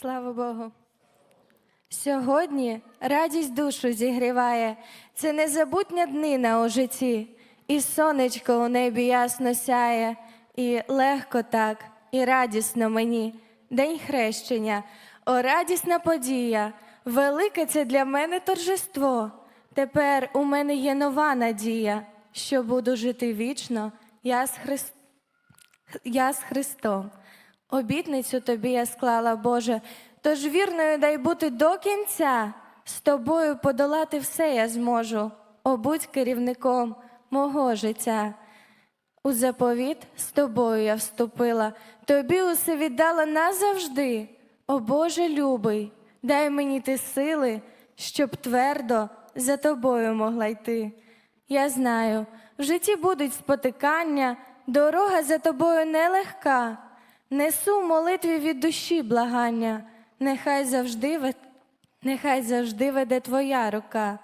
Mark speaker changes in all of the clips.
Speaker 1: Слава Богу. Сьогодні радість душу зігріває. Це незабутня днина у житті, і сонечко у небі ясно сяє, і легко так, і радісно мені. День хрещення, о, радісна подія. Велике це для мене торжество. Тепер у мене є нова надія, що буду жити вічно, я з Христ... я з Христом. Обітницю тобі я склала, Боже, тож вірною дай бути до кінця. З тобою подолати все я зможу, о, будь керівником мого життя. У заповіт з тобою я вступила, тобі усе віддала назавжди. О Боже любий, дай мені ти сили, щоб твердо за тобою могла йти. Я знаю, в житті будуть спотикання, дорога за тобою нелегка. Несу молитві від душі благання, нехай завжди, нехай завжди веде твоя рука,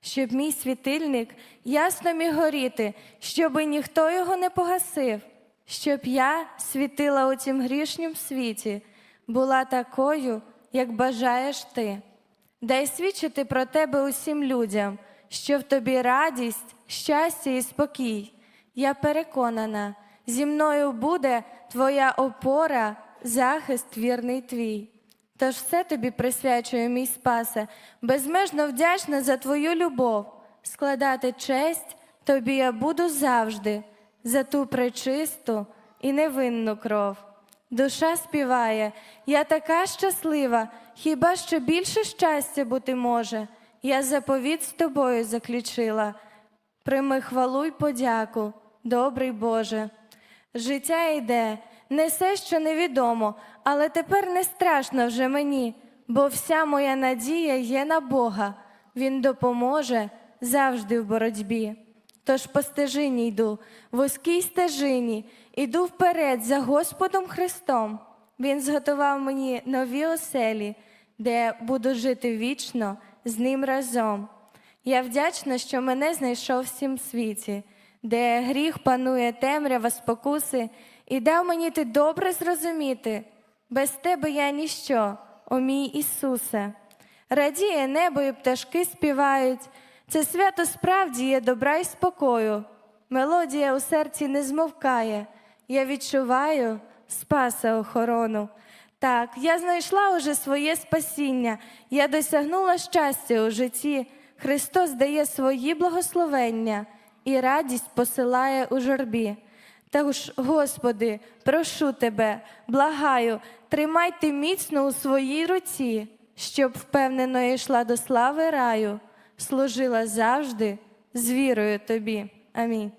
Speaker 1: щоб мій світильник ясно міг горіти, щоби ніхто його не погасив, щоб я світила у цім грішнім світі, була такою, як бажаєш ти. Дай свідчити про тебе усім людям, що в тобі радість, щастя і спокій. Я переконана, зі мною буде твоя опора, захист вірний твій. Тож все тобі присвячую, мій спасе, безмежно вдячна за твою любов. Складати честь тобі я буду завжди, за ту пречисту і невинну кров. Душа співає, я така щаслива, хіба що більше щастя бути може. Я заповіт з тобою заключила. Прийми хвалу й подяку, добрий Боже. Життя йде, несе, що невідомо, але тепер не страшно вже мені, бо вся моя надія є на Бога. Він допоможе завжди в боротьбі. Тож по стежині йду, вузькій стежині, іду вперед за Господом Христом. Він зготував мені нові оселі, де буду жити вічно з ним разом. Я вдячна, що мене знайшов в цім світі, де гріх панує темрява спокуси, і дав мені ти добре зрозуміти. Без тебе я ніщо, о мій Ісусе. Радіє небо і пташки співають. Це свято справді є добра і спокою. Мелодія у серці не змовкає. Я відчуваю спаса охорону. Так, я знайшла уже своє спасіння, я досягнула щастя у житті. Христос дає свої благословення і радість посилає у журбі. Тож, Господи, прошу тебе, благаю, тримайте міцно у своїй руці, щоб впевнено йшла до слави раю, служила завжди з вірою тобі. Амінь.